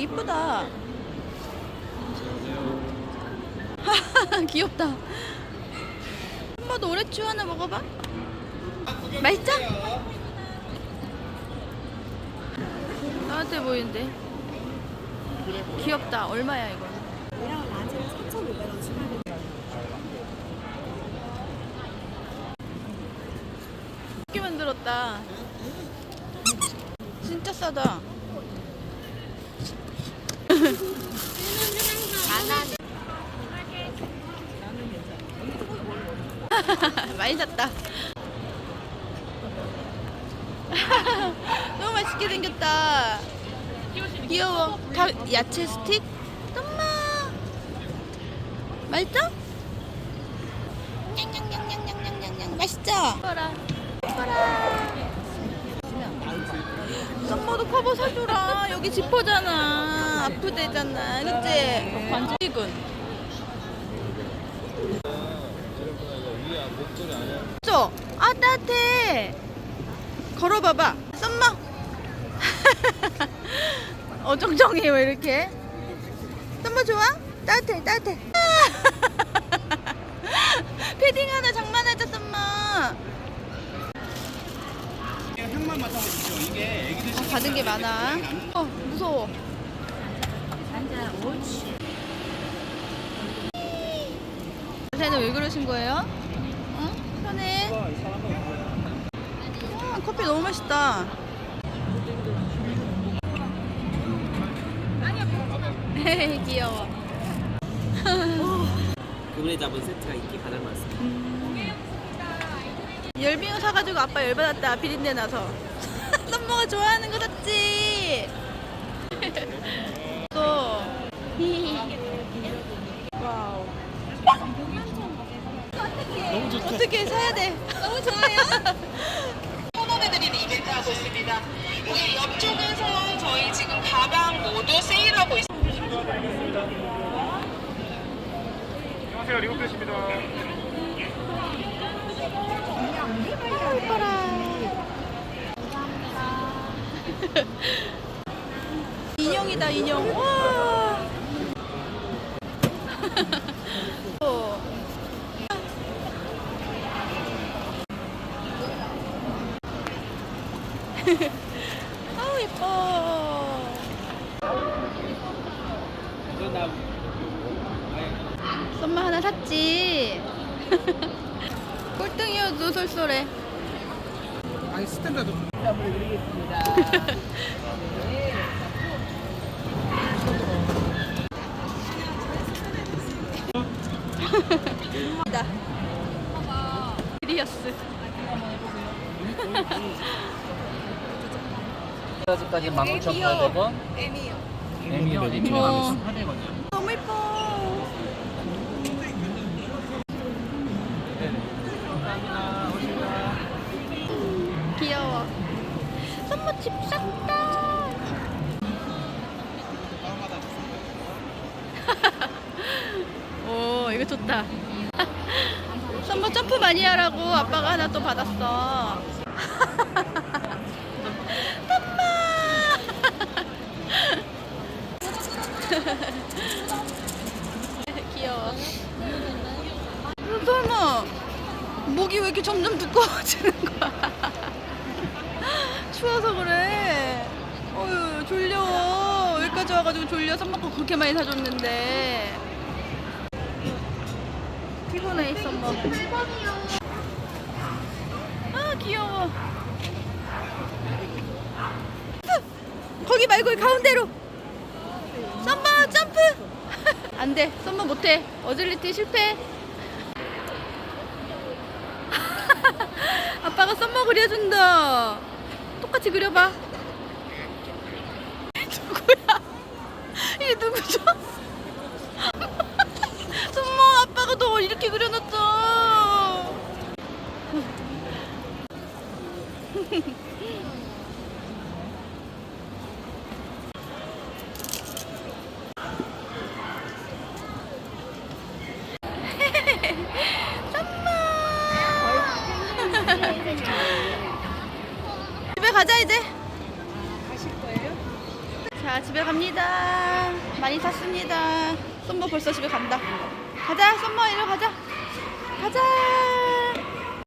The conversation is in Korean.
이쁘다. 귀엽다. 엄마도 오레추 하나 먹어봐. 맛있죠? 나한테 보이는데. 귀엽다. 얼마야 이거? 얘랑 라지는 4,500원 추가로 이렇게 만들었다. 진짜 싸다. 많이 샀다. 너무 맛있게 생겼다. 귀여워. 다 야채 스틱? 엄마. 맛있죠? 냥냥냥냥냥냥냥 맛있죠? 봐라. 봐라. 썸머도 커버 사줘라. 여기 지퍼잖아. 아프대잖아. 그치? 반지군. 저, 아 따뜻해. 걸어봐봐. 썸머. 어정쩡해 왜 이렇게? 썸머 좋아? 따뜻해, 따뜻해. 패딩 하나 장만하자 썸머. 향만 맡아보십시오. 어, 받은 게 많아. 어, 무서워. 요새는 왜 그러신 거예요? 어? 편해. 와, 커피 너무 맛있다. 귀여워. 그분에 잡은 세트가 인기 가장 많습니다. 열빙어 사가지고 아빠 열받았다. 비린내 나서. 썸머가 좋아하는 거 샀지. 또. 와우. 너무 좋다. 어떻게 사야 돼? 너무 좋아요. 선언해드리는 이벤트 하고 있습니다. 여기 옆쪽에서 저희 지금 가방 모두 세일하고 있습니다. 안녕하세요 리오프레시입니다. 인형이다 인형. 와. 어. 아우 예뻐. 썸마 하나 샀지. 꼴등이어도 쏠쏠해. 아니 스탠다드. 다 리어스. 까지 19,800원. M이요 M이요. M이요. 어. 800원이요. 너무 예뻐. 귀여워. 선물 집 샀다. 오, 이거 좋다. 선물 점프 많이 하라고 아빠가 하나 또 받았어. 귀여워. 음, 설마 목이 왜 이렇게 점점 두꺼워지는 거야? 추워서 그래. 어휴 졸려. 여기까지 와가지고 졸려. 밥 먹고 그렇게 많이 사줬는데. 피곤해 있어 뭐. 아 귀여워. 거기 말고 가운데로. 썸머 점프. 안 돼. 썸머 못해. 어질리티 실패. 아빠가 썸머 그려준다. 똑같이 그려봐. 누구야? 이게 누구죠? 썸머 아빠가 너 이렇게 그려놨어. 집에 가자 이제. 가실 거예요? 자 자, 집에 갑니다. 많이 샀습니다. 썸머 벌써 집에 간다. 가자, 썸머 이리 가자. 가자.